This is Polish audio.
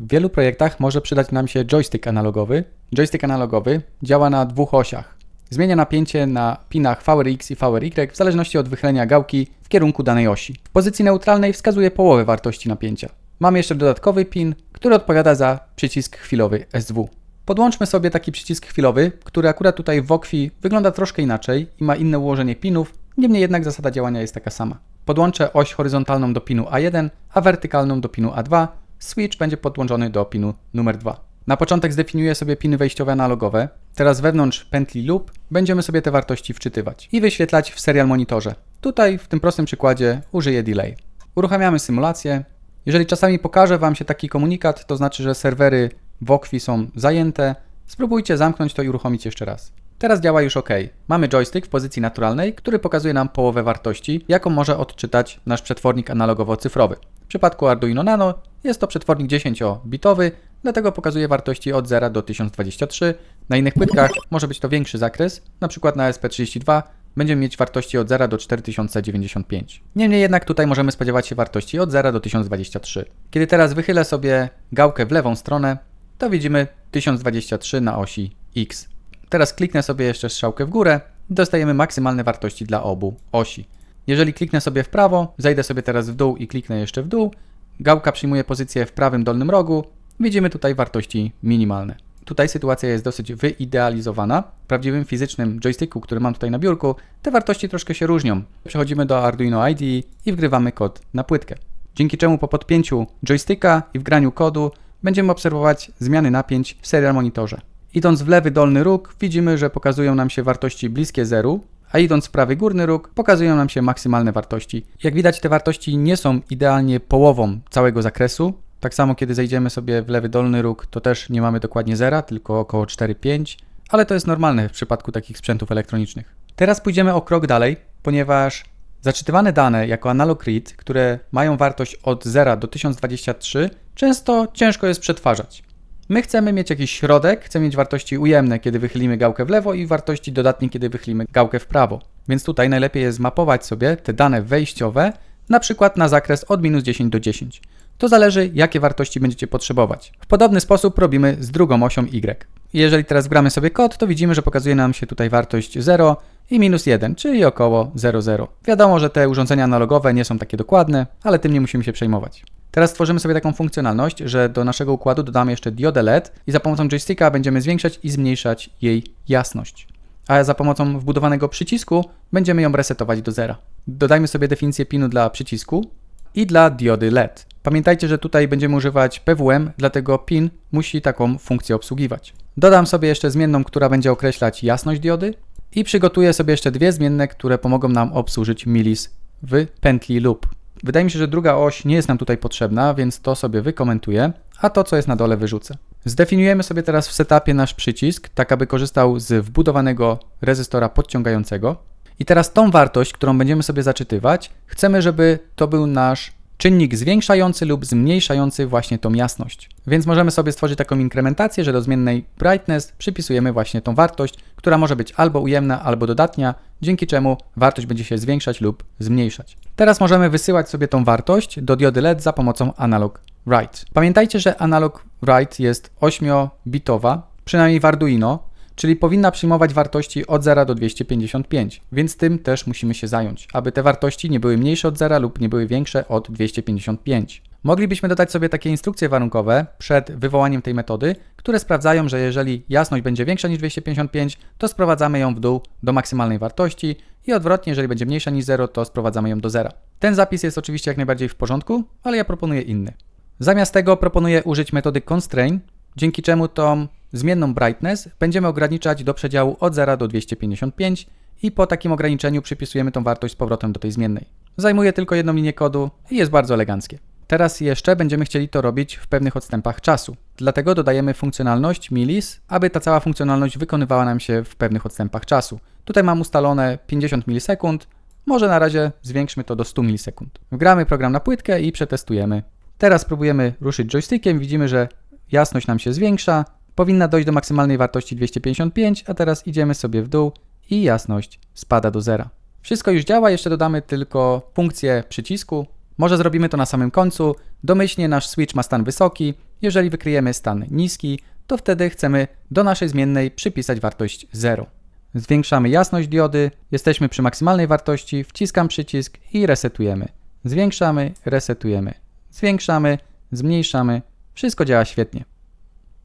W wielu projektach może przydać nam się joystick analogowy. Joystick analogowy działa na dwóch osiach. Zmienia napięcie na pinach VRX i VRY w zależności od wychylenia gałki w kierunku danej osi. W pozycji neutralnej wskazuje połowę wartości napięcia. Mamy jeszcze dodatkowy pin, który odpowiada za przycisk chwilowy SW. Podłączmy sobie taki przycisk chwilowy, który akurat tutaj w Wokwi wygląda troszkę inaczej i ma inne ułożenie pinów, niemniej jednak zasada działania jest taka sama. Podłączę oś horyzontalną do pinu A1, a wertykalną do pinu A2. Switch będzie podłączony do pinu numer 2. Na początek zdefiniuję sobie piny wejściowe analogowe. Teraz wewnątrz pętli loop będziemy sobie te wartości wczytywać i wyświetlać w serial monitorze. Tutaj w tym prostym przykładzie użyję delay. Uruchamiamy symulację. Jeżeli czasami pokaże Wam się taki komunikat, to znaczy, że serwery Wokwi są zajęte. Spróbujcie zamknąć to i uruchomić jeszcze raz. Teraz działa już OK. Mamy joystick w pozycji naturalnej, który pokazuje nam połowę wartości, jaką może odczytać nasz przetwornik analogowo-cyfrowy. Przypadku Arduino Nano jest to przetwornik 10-bitowy, dlatego pokazuje wartości od 0 do 1023. Na innych płytkach może być to większy zakres, np. na SP32 będziemy mieć wartości od 0 do 4095. Niemniej jednak tutaj możemy spodziewać się wartości od 0 do 1023. Kiedy teraz wychylę sobie gałkę w lewą stronę, to widzimy 1023 na osi X. Teraz kliknę sobie jeszcze strzałkę w górę i dostajemy maksymalne wartości dla obu osi. Jeżeli kliknę sobie w prawo, zejdę sobie teraz w dół i kliknę jeszcze w dół, gałka przyjmuje pozycję w prawym dolnym rogu, widzimy tutaj wartości minimalne. Tutaj sytuacja jest dosyć wyidealizowana. W prawdziwym fizycznym joysticku, który mam tutaj na biurku, te wartości troszkę się różnią. Przechodzimy do Arduino IDE i wgrywamy kod na płytkę. Dzięki czemu po podpięciu joysticka i wgraniu kodu będziemy obserwować zmiany napięć w serial monitorze. Idąc w lewy dolny róg, widzimy, że pokazują nam się wartości bliskie zeru, a idąc w prawy górny róg, pokazują nam się maksymalne wartości. Jak widać, te wartości nie są idealnie połową całego zakresu. Tak samo, kiedy zejdziemy sobie w lewy dolny róg, to też nie mamy dokładnie zera, tylko około 4-5, ale to jest normalne w przypadku takich sprzętów elektronicznych. Teraz pójdziemy o krok dalej, ponieważ zaczytywane dane jako analog read, które mają wartość od 0 do 1023, często ciężko jest przetwarzać. My chcemy mieć jakiś środek, chcemy mieć wartości ujemne, kiedy wychylimy gałkę w lewo i wartości dodatnie, kiedy wychylimy gałkę w prawo. Więc tutaj najlepiej jest zmapować sobie te dane wejściowe, na przykład na zakres od minus 10 do 10. To zależy, jakie wartości będziecie potrzebować. W podobny sposób robimy z drugą osią y. Jeżeli teraz wgramy sobie kod, to widzimy, że pokazuje nam się tutaj wartość 0 i minus 1, czyli około 0,0. Wiadomo, że te urządzenia analogowe nie są takie dokładne, ale tym nie musimy się przejmować. Teraz stworzymy sobie taką funkcjonalność, że do naszego układu dodamy jeszcze diodę LED i za pomocą joysticka będziemy zwiększać i zmniejszać jej jasność. A za pomocą wbudowanego przycisku będziemy ją resetować do zera. Dodajmy sobie definicję pinu dla przycisku i dla diody LED. Pamiętajcie, że tutaj będziemy używać PWM, dlatego pin musi taką funkcję obsługiwać. Dodam sobie jeszcze zmienną, która będzie określać jasność diody i przygotuję sobie jeszcze dwie zmienne, które pomogą nam obsłużyć milis w pętli loop. Wydaje mi się, że druga oś nie jest nam tutaj potrzebna, więc to sobie wykomentuję, a to, co jest na dole, wyrzucę. Zdefiniujemy sobie teraz w setupie nasz przycisk, tak aby korzystał z wbudowanego rezystora podciągającego. I teraz tą wartość, którą będziemy sobie zaczytywać, chcemy, żeby to był nasz czynnik zwiększający lub zmniejszający właśnie tą jasność. Więc możemy sobie stworzyć taką inkrementację, że do zmiennej brightness przypisujemy właśnie tą wartość, która może być albo ujemna, albo dodatnia, dzięki czemu wartość będzie się zwiększać lub zmniejszać. Teraz możemy wysyłać sobie tą wartość do diody LED za pomocą analog write. Pamiętajcie, że analog write jest 8-bitowa, przynajmniej w Arduino, czyli powinna przyjmować wartości od 0 do 255, więc tym też musimy się zająć, aby te wartości nie były mniejsze od 0 lub nie były większe od 255. Moglibyśmy dodać sobie takie instrukcje warunkowe przed wywołaniem tej metody, które sprawdzają, że jeżeli jasność będzie większa niż 255, to sprowadzamy ją w dół do maksymalnej wartości i odwrotnie, jeżeli będzie mniejsza niż 0, to sprowadzamy ją do zera. Ten zapis jest oczywiście jak najbardziej w porządku, ale ja proponuję inny. Zamiast tego proponuję użyć metody constrain, dzięki czemu tą zmienną brightness będziemy ograniczać do przedziału od 0 do 255 i po takim ograniczeniu przypisujemy tą wartość z powrotem do tej zmiennej. Zajmuje tylko jedną linię kodu i jest bardzo eleganckie. Teraz jeszcze będziemy chcieli to robić w pewnych odstępach czasu. Dlatego dodajemy funkcjonalność milis, aby ta cała funkcjonalność wykonywała nam się w pewnych odstępach czasu. Tutaj mam ustalone 50 milisekund, może na razie zwiększmy to do 100 milisekund. Wgramy program na płytkę i przetestujemy. Teraz spróbujemy ruszyć joystickiem, widzimy, że jasność nam się zwiększa, powinna dojść do maksymalnej wartości 255, a teraz idziemy sobie w dół i jasność spada do zera. Wszystko już działa, jeszcze dodamy tylko funkcję przycisku. Może zrobimy to na samym końcu, Domyślnie nasz switch ma stan wysoki, jeżeli wykryjemy stan niski, to wtedy chcemy do naszej zmiennej przypisać wartość 0. Zwiększamy jasność diody, jesteśmy przy maksymalnej wartości, wciskam przycisk i resetujemy. Zwiększamy, resetujemy. Zwiększamy, zmniejszamy. Wszystko działa świetnie.